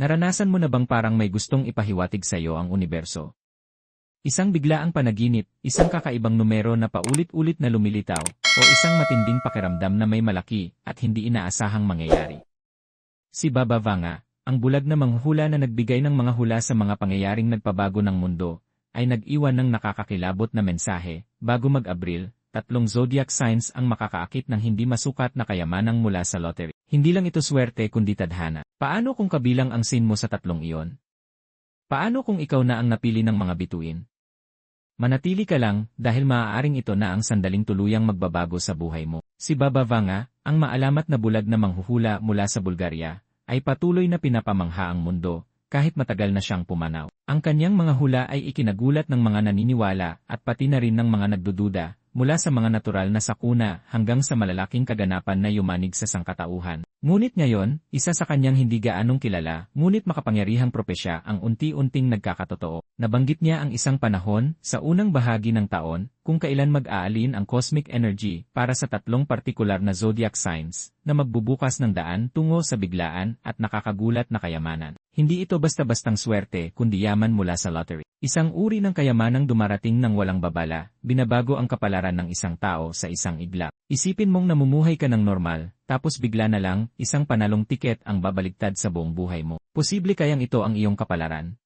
Naranasan mo na bang parang may gustong ipahiwatig sa iyo ang universo? Isang biglaang panaginip, isang kakaibang numero na paulit-ulit na lumilitaw, o isang matinding pakiramdam na may malaki at hindi inaasahang mangyayari. Si Baba Vanga, ang bulag na manghula na nagbigay ng mga hula sa mga pangyayaring nagpabago ng mundo, ay nag-iwan ng nakakakilabot na mensahe, bago mag-Abril, tatlong zodiac signs ang makakaakit ng hindi masukat na kayamanang mula sa lottery. Hindi lang ito swerte kundi tadhana. Paano kung kabilang ang sin mo sa tatlong iyon? Paano kung ikaw na ang napili ng mga bituin? Manatili ka lang dahil maaaring ito na ang sandaling tuluyang magbabago sa buhay mo. Si Baba Vanga, ang maalamat na bulag na manghuhula mula sa Bulgaria, ay patuloy na pinapamangha ang mundo, kahit matagal na siyang pumanaw. Ang kanyang mga hula ay ikinagulat ng mga naniniwala at pati na rin ng mga nagdududa, mula sa mga natural na sakuna hanggang sa malalaking kaganapan na yumanig sa sangkatauhan. Ngunit ngayon, isa sa kanyang hindi gaanong kilala, ngunit makapangyarihang propesya ang unti-unting nagkakatotoo. Nabanggit niya ang isang panahon, sa unang bahagi ng taon, kung kailan mag-aalin ang cosmic energy para sa tatlong partikular na zodiac signs, na magbubukas ng daan tungo sa biglaan at nakakagulat na kayamanan. Hindi ito basta-bastang swerte kundi yaman mula sa lottery. Isang uri ng kayamanang dumarating ng walang babala, binabago ang kapalaran ng isang tao sa isang iglap. Isipin mong namumuhay ka ng normal, tapos bigla na lang, isang panalong tiket ang babaligtad sa buong buhay mo. Posible kayang ito ang iyong kapalaran?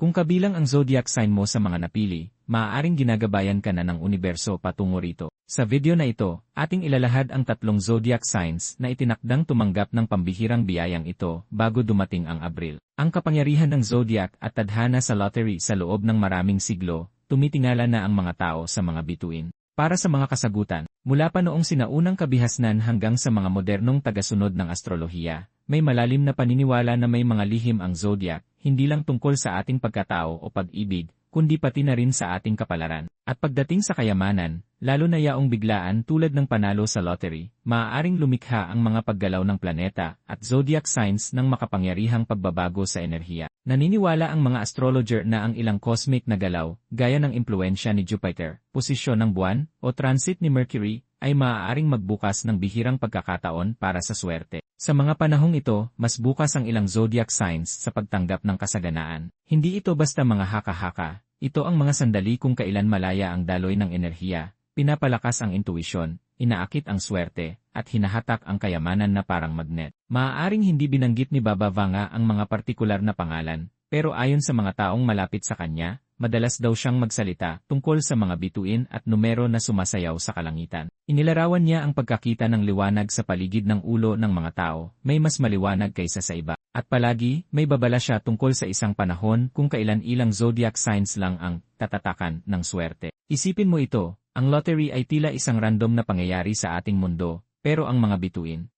Kung kabilang ang zodiac sign mo sa mga napili, maaaring ginagabayan ka na ng universo patungo rito. Sa video na ito, ating ilalahad ang tatlong zodiac signs na itinakdang tumanggap ng pambihirang biyayang ito bago dumating ang Abril. Ang kapangyarihan ng zodiac at tadhana sa lottery sa loob ng maraming siglo, tumitingala na ang mga tao sa mga bituin. Para sa mga kasagutan, mula pa noong sinaunang kabihasnan hanggang sa mga modernong tagasunod ng astrolohiya, may malalim na paniniwala na may mga lihim ang zodiac, hindi lang tungkol sa ating pagkatao o pag-ibig, kundi pati na rin sa ating kapalaran. At pagdating sa kayamanan, lalo na yaong biglaan tulad ng panalo sa lottery, maaaring lumikha ang mga paggalaw ng planeta at zodiac signs ng makapangyarihang pagbabago sa enerhiya. Naniniwala ang mga astrologer na ang ilang cosmic na galaw, gaya ng impluensya ni Jupiter, posisyon ng buwan, o transit ni Mercury, ay maaaring magbukas ng bihirang pagkakataon para sa swerte. Sa mga panahong ito, mas bukas ang ilang zodiac signs sa pagtanggap ng kasaganaan. Hindi ito basta mga haka-haka, ito ang mga sandali kung kailan malaya ang daloy ng enerhiya, pinapalakas ang intuisyon, inaakit ang swerte, at hinahatak ang kayamanan na parang magnet. Maaaring hindi binanggit ni Baba Vanga ang mga partikular na pangalan, pero ayon sa mga taong malapit sa kanya, madalas daw siyang magsalita tungkol sa mga bituin at numero na sumasayaw sa kalangitan. Inilarawan niya ang pagkakita ng liwanag sa paligid ng ulo ng mga tao, may mas maliwanag kaysa sa iba. At palagi, may babala siya tungkol sa isang panahon kung kailan ilang zodiac signs lang ang tatatakan ng swerte. Isipin mo ito, ang lottery ay tila isang random na pangyayari sa ating mundo, pero ang mga bituin,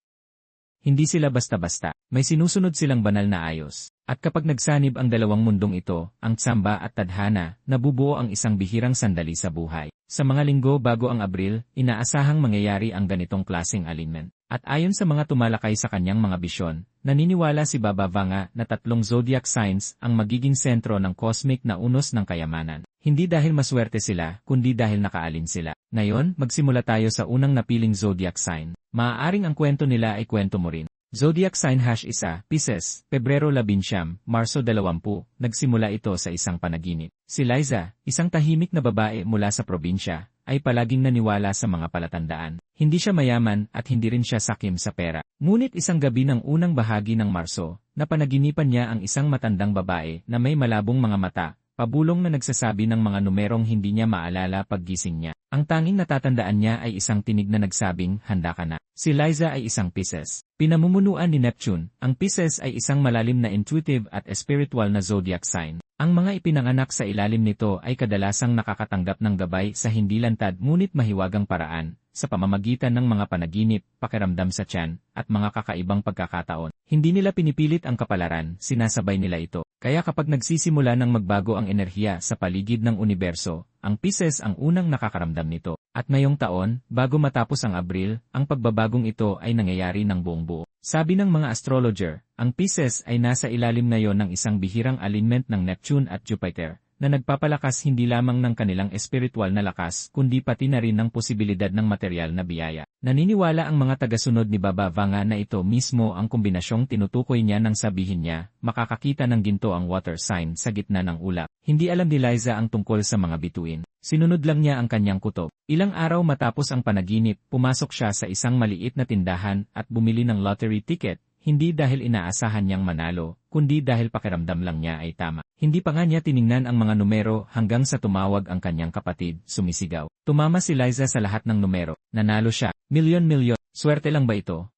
hindi sila basta-basta, may sinusunod silang banal na ayos. At kapag nagsanib ang dalawang mundong ito, ang tsamba at tadhana, nabubuo ang isang bihirang sandali sa buhay. Sa mga linggo bago ang Abril, inaasahang mangyayari ang ganitong klaseng alignment. At ayon sa mga tumalakay sa kanyang mga bisyon, naniniwala si Baba Vanga na tatlong zodiac signs ang magiging sentro ng cosmic na unos ng kayamanan. Hindi dahil maswerte sila, kundi dahil nakaalin sila. Ngayon, magsimula tayo sa unang napiling zodiac sign. Maaaring ang kwento nila ay kwento mo rin. Zodiac sign hash isa, Pisces, Pebrero 11, Marso 20, nagsimula ito sa isang panaginip. Si Liza, isang tahimik na babae mula sa probinsya, ay palaging naniwala sa mga palatandaan. Hindi siya mayaman at hindi rin siya sakim sa pera. Ngunit isang gabi ng unang bahagi ng Marso, napanaginipan niya ang isang matandang babae na may malabong mga mata, pabulong na nagsasabi ng mga numerong hindi niya maalala paggising niya. Ang tanging natatandaan niya ay isang tinig na nagsabing, handa ka na. Si Liza ay isang Pisces. Pinamumunuan ni Neptune, ang Pisces ay isang malalim na intuitive at spiritual na zodiac sign. Ang mga ipinanganak sa ilalim nito ay kadalasang nakakatanggap ng gabay sa hindi lantad ngunit mahiwagang paraan, sa pamamagitan ng mga panaginip, pakiramdam sa tiyan, at mga kakaibang pagkakataon. Hindi nila pinipilit ang kapalaran, sinasabay nila ito. Kaya kapag nagsisimula ng magbago ang enerhiya sa paligid ng universo, ang Pisces ang unang nakakaramdam nito. At ngayong taon, bago matapos ang Abril, ang pagbabagong ito ay nangyayari ng buong buo. Sabi ng mga astrologer, ang Pisces ay nasa ilalim na yon ng isang bihirang alignment ng Neptune at Jupiter, na nagpapalakas hindi lamang ng kanilang espiritual na lakas kundi pati na rin ng posibilidad ng material na biyaya. Naniniwala ang mga tagasunod ni Baba Vanga na ito mismo ang kombinasyong tinutukoy niya nang sabihin niya, makakakita ng ginto ang water sign sa gitna ng ulap. Hindi alam ni Liza ang tungkol sa mga bituin. Sinunod lang niya ang kanyang kutob. Ilang araw matapos ang panaginip, pumasok siya sa isang maliit na tindahan at bumili ng lottery ticket hindi dahil inaasahan niyang manalo, kundi dahil pakiramdam lang niya ay tama. Hindi pa nga niya tiningnan ang mga numero hanggang sa tumawag ang kanyang kapatid, sumisigaw. Tumama si Liza sa lahat ng numero. Nanalo siya. Milyon-milyon. Swerte lang ba ito?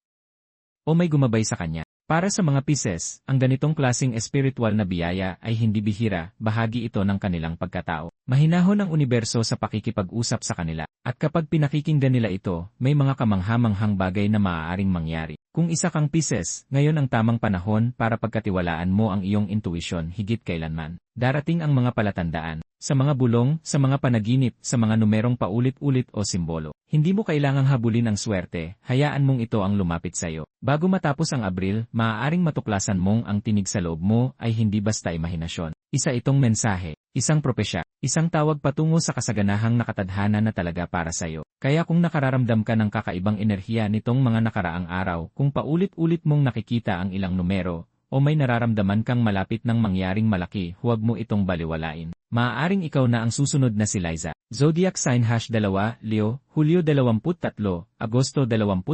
O may gumabay sa kanya? Para sa mga Pisces, ang ganitong klasing espiritual na biyaya ay hindi bihira, bahagi ito ng kanilang pagkatao. Mahinahon ang universo sa pakikipag-usap sa kanila, at kapag pinakikinggan nila ito, may mga kamanghamanghang bagay na maaaring mangyari. Kung isa kang Pisces, ngayon ang tamang panahon para pagkatiwalaan mo ang iyong intuition higit kailanman. Darating ang mga palatandaan, sa mga bulong, sa mga panaginip, sa mga numerong paulit-ulit o simbolo. Hindi mo kailangang habulin ang swerte, hayaan mong ito ang lumapit sa iyo. Bago matapos ang Abril, maaaring matuklasan mong ang tinig sa loob mo ay hindi basta imahinasyon. Isa itong mensahe, isang propesya, isang tawag patungo sa kasaganahang nakatadhana na talaga para sa iyo. Kaya kung nakararamdam ka ng kakaibang enerhiya nitong mga nakaraang araw, kung paulit-ulit mong nakikita ang ilang numero, o may nararamdaman kang malapit ng mangyaring malaki, huwag mo itong baliwalain. Maaaring ikaw na ang susunod na si Liza. Zodiac sign hash 2, Leo, Hulyo 23, Agosto 22,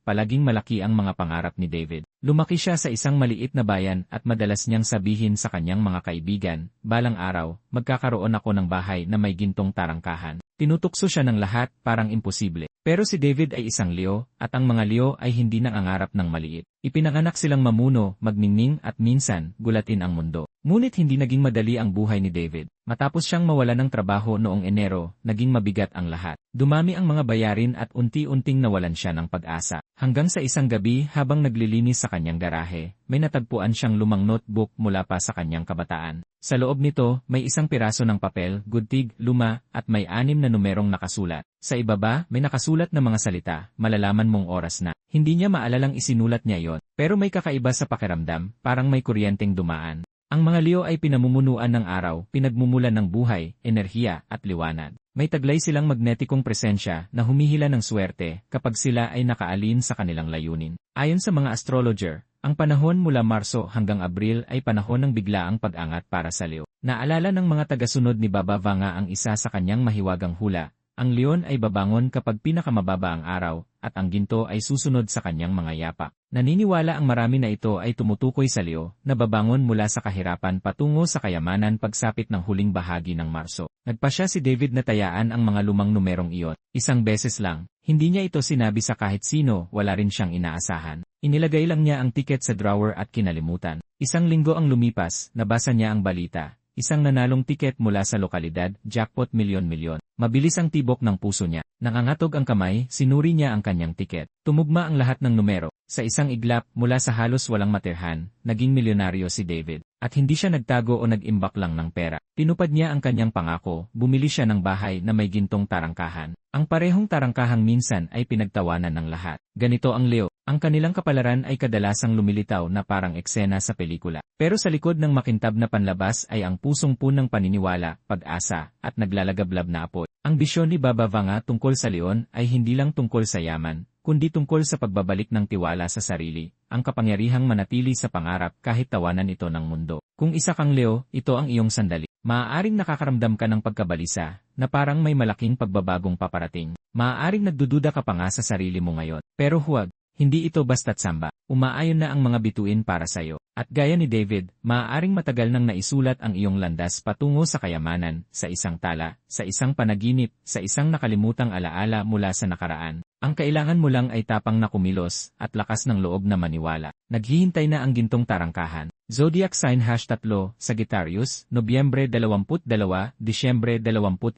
palaging malaki ang mga pangarap ni David. Lumaki siya sa isang maliit na bayan at madalas niyang sabihin sa kanyang mga kaibigan, balang araw, magkakaroon ako ng bahay na may gintong tarangkahan. Tinutukso siya ng lahat, parang imposible. Pero si David ay isang Leo, at ang mga Leo ay hindi nangangarap ng maliit. Ipinanganak silang mamuno, magningning at minsan, gulatin ang mundo. Ngunit hindi naging madali ang buhay ni David. Matapos siyang mawala ng trabaho noong Enero, naging mabigat ang lahat. Dumami ang mga bayarin at unti-unting nawalan siya ng pag-asa. Hanggang sa isang gabi habang naglilinis sa kanyang garahe, may natagpuan siyang lumang notebook mula pa sa kanyang kabataan. Sa loob nito, may isang piraso ng papel, gudtig, luma, at may anim na numerong nakasulat. Sa ibaba, may nakasulat na mga salita, malalaman mong oras na. Hindi niya maalalang isinulat niya yon, pero may kakaiba sa pakiramdam, parang may kuryenteng dumaan. Ang mga Leo ay pinamumunuan ng araw, pinagmumulan ng buhay, enerhiya, at liwanag. May taglay silang magnetikong presensya na humihila ng swerte kapag sila ay nakaalin sa kanilang layunin. Ayon sa mga astrologer, ang panahon mula Marso hanggang Abril ay panahon ng biglaang pag-angat para sa Leo. Naalala ng mga tagasunod ni Baba Vanga ang isa sa kanyang mahiwagang hula, ang leon ay babangon kapag pinakamababa ang araw, at ang ginto ay susunod sa kanyang mga yapa. Naniniwala ang marami na ito ay tumutukoy sa Leo, na babangon mula sa kahirapan patungo sa kayamanan pagsapit ng huling bahagi ng Marso. Nagpasya si David na tayaan ang mga lumang numerong iyon. Isang beses lang, hindi niya ito sinabi sa kahit sino, wala rin siyang inaasahan. Inilagay lang niya ang tiket sa drawer at kinalimutan. Isang linggo ang lumipas, nabasa niya ang balita. Isang nanalong tiket mula sa lokalidad, jackpot milyon-milyon. Mabilis ang tibok ng puso niya. Nangangatog ang kamay, sinuri niya ang kanyang tiket. Tumugma ang lahat ng numero. Sa isang iglap, mula sa halos walang matirhan, naging milyonaryo si David. At hindi siya nagtago o nag-imbak lang ng pera. Tinupad niya ang kanyang pangako, bumili siya ng bahay na may gintong tarangkahan. Ang parehong tarangkahang minsan ay pinagtawanan ng lahat. Ganito ang Leo, ang kanilang kapalaran ay kadalasang lumilitaw na parang eksena sa pelikula. Pero sa likod ng makintab na panlabas ay ang pusong punang paniniwala, pag-asa, at naglalagablab na apoy. Ang bisyon ni Baba Vanga tungkol sa leon ay hindi lang tungkol sa yaman, kundi tungkol sa pagbabalik ng tiwala sa sarili, ang kapangyarihang manatili sa pangarap kahit tawanan ito ng mundo. Kung isa kang Leo, ito ang iyong sandali. Maaaring nakakaramdam ka ng pagkabalisa, na parang may malaking pagbabagong paparating. Maaaring nagdududa ka pa nga sa sarili mo ngayon. Pero huwag, hindi ito basta't samba, umaayon na ang mga bituin para sa'yo. At gaya ni David, maaaring matagal nang naisulat ang iyong landas patungo sa kayamanan, sa isang tala, sa isang panaginip, sa isang nakalimutang alaala mula sa nakaraan. Ang kailangan mo lang ay tapang na kumilos, at lakas ng loob na maniwala. Naghihintay na ang gintong tarangkahan. Zodiac sign hash 3, Sagittarius, Nobyembre 22, Disyembre 21,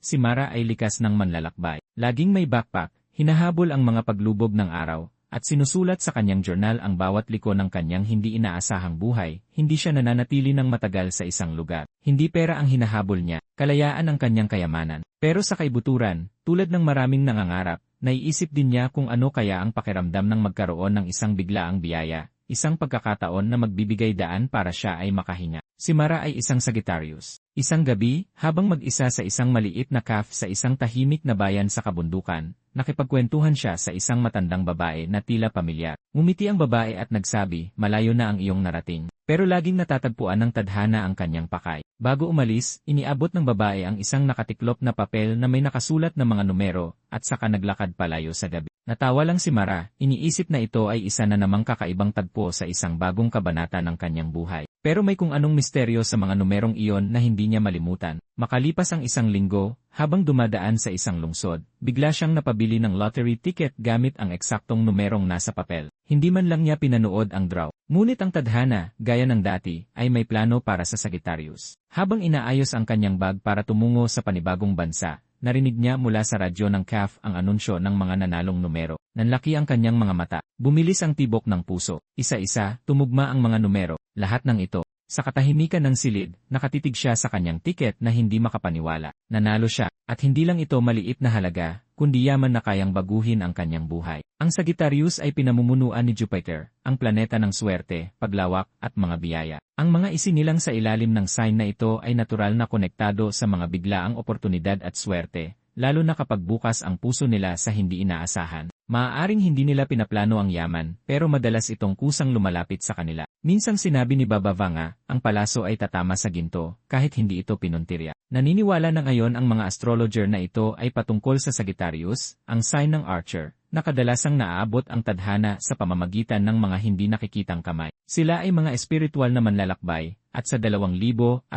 si Mara ay likas ng manlalakbay. Laging may backpack, hinahabol ang mga paglubog ng araw, at sinusulat sa kanyang journal ang bawat liko ng kanyang hindi inaasahang buhay, hindi siya nananatili ng matagal sa isang lugar. Hindi pera ang hinahabol niya, kalayaan ang kanyang kayamanan. Pero sa kaibuturan, tulad ng maraming nangangarap, naiisip din niya kung ano kaya ang pakiramdam ng magkaroon ng isang biglaang biyaya, isang pagkakataon na magbibigay daan para siya ay makahinga. Si Mara ay isang Sagittarius. Isang gabi, habang mag-isa sa isang maliit na calf sa isang tahimik na bayan sa kabundukan, nakipagkwentuhan siya sa isang matandang babae na tila pamilyar. Umiti ang babae at nagsabi, malayo na ang iyong narating. Pero laging natatagpuan ng tadhana ang kanyang pakay. Bago umalis, iniabot ng babae ang isang nakatiklop na papel na may nakasulat na mga numero, at saka naglakad palayo sa gabi. Natawa lang si Mara, iniisip na ito ay isa na namang kakaibang tagpo sa isang bagong kabanata ng kanyang buhay. Pero may kung anong misteryo sa mga numerong iyon na hindi niya malimutan. Makalipas ang isang linggo, habang dumadaan sa isang lungsod, bigla siyang napabili ng lottery ticket gamit ang eksaktong numerong nasa papel. Hindi man lang niya pinanood ang draw. Ngunit ang tadhana, gaya ng dati, ay may plano para sa Sagittarius. Habang inaayos ang kanyang bag para tumungo sa panibagong bansa, narinig niya mula sa radyo ng CAF ang anunsyo ng mga nanalong numero. Nanlaki ang kanyang mga mata. Bumilis ang tibok ng puso. Isa-isa, tumugma ang mga numero. Lahat ng ito. Sa katahimikan ng silid, nakatitig siya sa kanyang tiket na hindi makapaniwala. Nanalo siya, at hindi lang ito maliit na halaga, kundi yaman na kayang baguhin ang kanyang buhay. Ang Sagittarius ay pinamumunuan ni Jupiter, ang planeta ng swerte, paglawak, at mga biyaya. Ang mga isinilang sa ilalim ng sign na ito ay natural na konektado sa mga biglaang oportunidad at swerte, lalo na kapag bukas ang puso nila sa hindi inaasahan. Maaaring hindi nila pinaplano ang yaman, pero madalas itong kusang lumalapit sa kanila. Minsang sinabi ni Baba Vanga, ang palaso ay tatama sa ginto, kahit hindi ito pinuntirya. Naniniwala na ngayon ang mga astrologer na ito ay patungkol sa Sagittarius, ang sign ng Archer, na kadalasang naaabot ang tadhana sa pamamagitan ng mga hindi nakikitang kamay. Sila ay mga espiritual na manlalakbay, at sa 2025,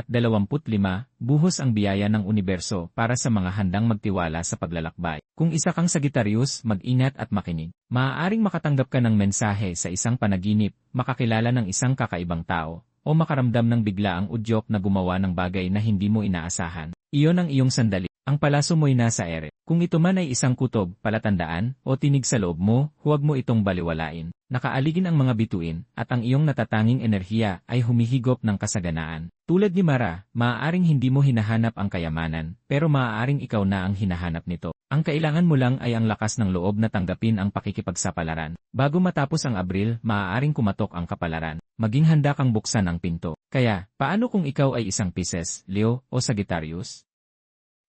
buhos ang biyaya ng universo para sa mga handang magtiwala sa paglalakbay. Kung isa kang Sagittarius, mag-ingat at makinig. Maaaring makatanggap ka ng mensahe sa isang panaginip, makakilala ng isang kakaibang tao, o makaramdam ng biglaang udyok na gumawa ng bagay na hindi mo inaasahan. Iyon ang iyong sandali. Ang palaso mo'y nasa ere. Kung ito man ay isang kutob, palatandaan, o tinig sa loob mo, huwag mo itong baliwalain. Nakaaligin ang mga bituin, at ang iyong natatanging enerhiya ay humihigop ng kasaganaan. Tulad ni Mara, maaaring hindi mo hinahanap ang kayamanan, pero maaaring ikaw na ang hinahanap nito. Ang kailangan mo lang ay ang lakas ng loob na tanggapin ang pakikipagsapalaran. Bago matapos ang Abril, maaaring kumatok ang kapalaran. Maging handa kang buksan ang pinto. Kaya, paano kung ikaw ay isang Pisces, Leo, o Sagittarius?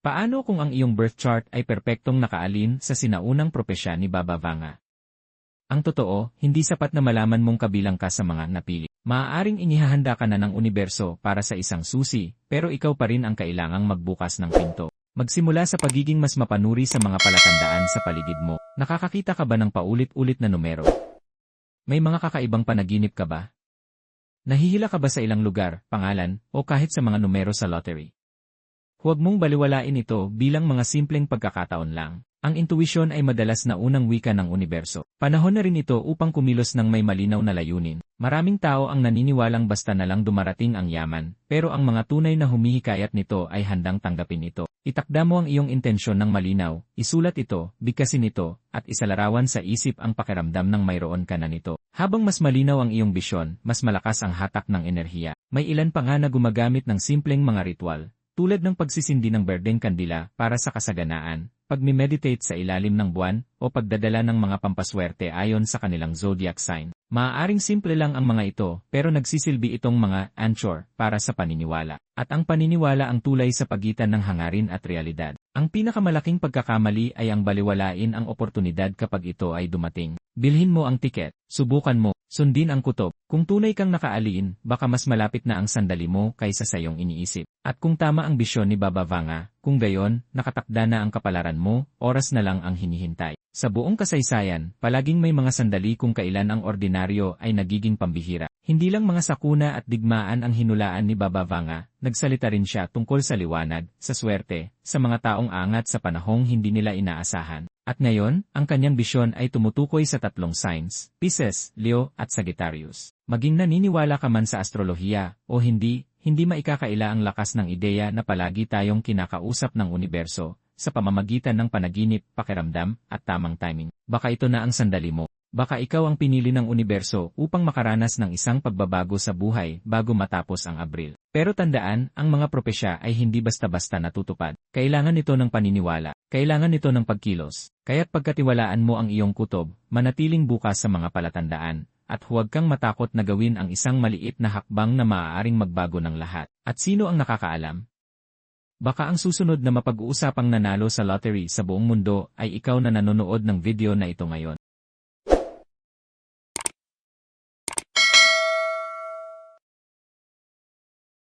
Paano kung ang iyong birth chart ay perpektong nakaalin sa sinaunang propesya ni Baba Vanga? Ang totoo, hindi sapat na malaman mong kabilang ka sa mga napili. Maaaring inihahanda ka na ng universo para sa isang susi, pero ikaw pa rin ang kailangang magbukas ng pinto. Magsimula sa pagiging mas mapanuri sa mga palatandaan sa paligid mo. Nakakakita ka ba ng paulit-ulit na numero? May mga kakaibang panaginip ka ba? Nahihila ka ba sa ilang lugar, pangalan, o kahit sa mga numero sa lottery? Huwag mong baliwalain ito bilang mga simpleng pagkakataon lang. Ang intuisyon ay madalas na unang wika ng universo. Panahon na rin ito upang kumilos ng may malinaw na layunin. Maraming tao ang naniniwalang basta na lang dumarating ang yaman, pero ang mga tunay na humihikayat nito ay handang tanggapin ito. Itakda mo ang iyong intensyon ng malinaw, isulat ito, bigkasin ito, at isalarawan sa isip ang pakiramdam ng mayroon ka na nito. Habang mas malinaw ang iyong bisyon, mas malakas ang hatak ng enerhiya. May ilan pa nga na gumagamit ng simpleng mga ritual, tulad ng pagsisindi ng berdeng kandila para sa kasaganaan, pagmi-meditate sa ilalim ng buwan, o pagdadala ng mga pampaswerte ayon sa kanilang zodiac sign. Maaaring simple lang ang mga ito, pero nagsisilbi itong mga anchor para sa paniniwala. At ang paniniwala ang tulay sa pagitan ng hangarin at realidad. Ang pinakamalaking pagkakamali ay ang baliwalain ang oportunidad kapag ito ay dumating. Bilhin mo ang tiket, subukan mo, sundin ang kutob. Kung tunay kang nakaaliin, baka mas malapit na ang sandali mo kaysa sa iyong iniisip. At kung tama ang bisyon ni Baba Vanga, kung gayon, nakatakda na ang kapalaran mo, oras na lang ang hinihintay. Sa buong kasaysayan, palaging may mga sandali kung kailan ang ordinaryo ay nagiging pambihira. Hindi lang mga sakuna at digmaan ang hinulaan ni Baba Vanga, nagsalita rin siya tungkol sa liwanag, sa swerte, sa mga taong angat sa panahong hindi nila inaasahan. At ngayon, ang kanyang bisyon ay tumutukoy sa tatlong signs, Pisces, Leo, at Sagittarius. Maging naniniwala ka man sa astrolohiya, o hindi, hindi maikakaila ang lakas ng ideya na palagi tayong kinakausap ng universo, sa pamamagitan ng panaginip, pakiramdam, at tamang timing. Baka ito na ang sandali mo. Baka ikaw ang pinili ng universo upang makaranas ng isang pagbabago sa buhay bago matapos ang Abril. Pero tandaan, ang mga propesya ay hindi basta-basta natutupad. Kailangan ito ng paniniwala. Kailangan ito ng pagkilos. Kaya't pagkatiwalaan mo ang iyong kutob, manatiling bukas sa mga palatandaan, at huwag kang matakot na gawin ang isang maliit na hakbang na maaaring magbago ng lahat. At sino ang nakakaalam? Baka ang susunod na mapag-uusapang nanalo sa lottery sa buong mundo ay ikaw na nanonood ng video na ito ngayon.